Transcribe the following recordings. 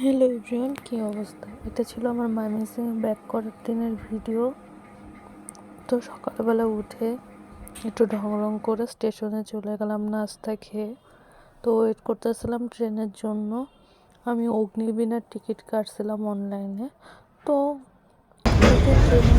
Hello everyone কী অবস্থা? এটা ছিল আমার ময়মনসিং ব্যাক করার দিনের ভিডিও তো সকালবেলা উঠে একটু ঢং রং করে স্টেশনে চলে গেলাম নাস্তা খেয়ে। তো ওয়েট করতেছিলাম ট্রেনের জন্য। আমি অগ্নিবীণার টিকিট কাটছিলাম অনলাইনে তো ট্রেনে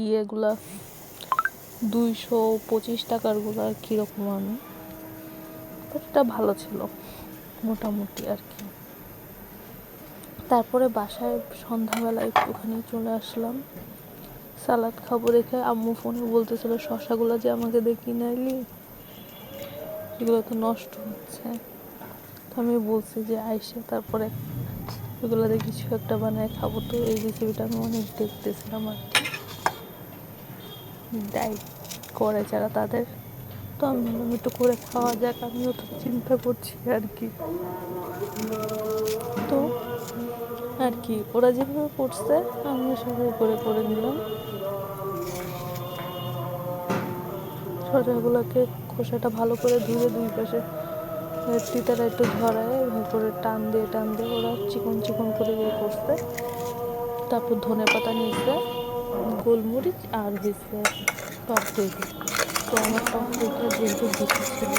ইয়েগুলা দুইশো পঁচিশ টাকারগুলো আর কীরকম আমি? এটা ভালো ছিল, মোটামুটি আর কি। তারপরে বাসায় সন্ধ্যাবেলা একটুখানি চলে আসলাম। সালাদ খাব দেখে আম্মু ফোনে বলতেছিল শশাগুলো যে আমাকে দেখি কিনে আইলি এগুলো তো নষ্ট হচ্ছে। তো আমি বলছি যে, আইসে তারপরে এগুলো দিয়ে কিছু একটা বানায় খাব। তো এই রেসিপিটা আমি অনেক দেখতেছিলাম আর কি। ডাইট করে যারা তাদের। তো আমি একটু করে খাওয়া যাক, আমিও তো চিন্তা করছি আর কি। তো আর কি, ওরা যেভাবে করছে, আমিও সেভাবে করে করে নিলাম। শসাগুলোকে খোসাটা ভালো করে ধুয়ে দুই পাশে তিতারা একটু ধরায় করে টান দিয়ে টান দিয়ে ওরা চিকন চিকন করে ইয়ে করছে। তারপর ধনে পাতা নিয়েছে। গোলমরিচ আর হয়েছে টক দই তো আমার টক দইটা যেহেতু বেশি ছিল,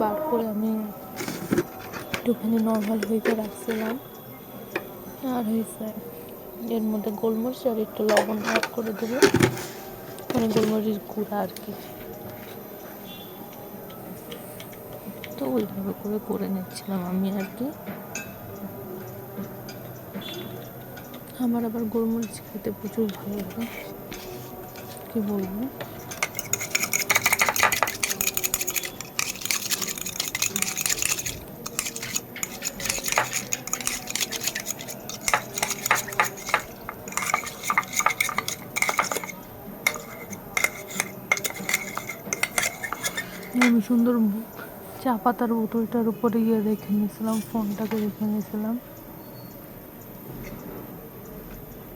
বার করে আমি একটুখানি নর্মাল হইতে রাখছিলাম। আর হয়েছে, এর মধ্যে গোলমরিচ আর একটু লবণ অ্যাড করে দেবো। মানে গোলমরিচ গুঁড়া আর কি। তো ওইভাবে করে করে নিচ্ছিলাম আমি আর কি। আমার আবার গোলমরিচ খেতে প্রচুর ভালো লাগে। কি বলব? আমি সুন্দর চা পাতার বোতলটার উপরে গিয়ে রেখে নিয়েছিলাম, ফোনটাকে রেখে নিয়েছিলাম।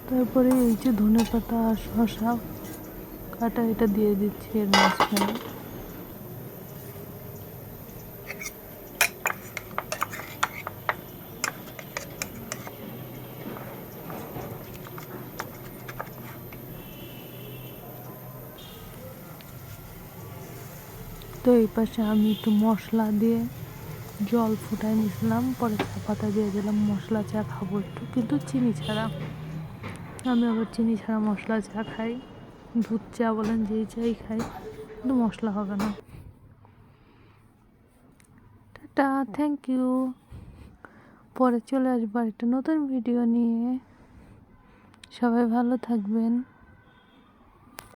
তারপরে এই যে ধনে পাতা আর শশা কাটা এটা দিয়ে দিচ্ছি এর মাঝখানে। তো এই পাশে আমি একটু মশলা দিয়ে জল ফুটাই নিয়েছিলাম, পরে চা পাতা দিয়ে দিলাম, মশলা চা খাব একটু, কিন্তু চিনি ছাড়া। আমি আবার চিনি ছাড়া মশলা চা খাই। দুধ চা বলেন যেই চাই খাই, কিন্তু মশলা হবে না। টাটা থ্যাংক ইউ পরে চলে আসব একটা নতুন ভিডিও নিয়ে। সবাই ভালো থাকবেন।